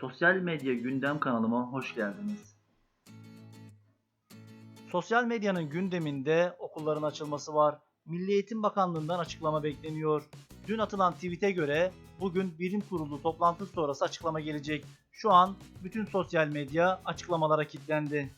Sosyal medya gündem kanalıma hoş geldiniz. Sosyal medyanın gündeminde okulların açılması var. Milli Eğitim Bakanlığı'ndan açıklama bekleniyor. Dün atılan tweet'e göre bugün bilim kurulu toplantısı sonrası açıklama gelecek. Şu an bütün sosyal medya açıklamalara kilitlendi.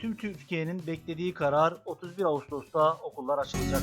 Tüm Türkiye'nin beklediği karar 31 Ağustos'ta okullar açılacak.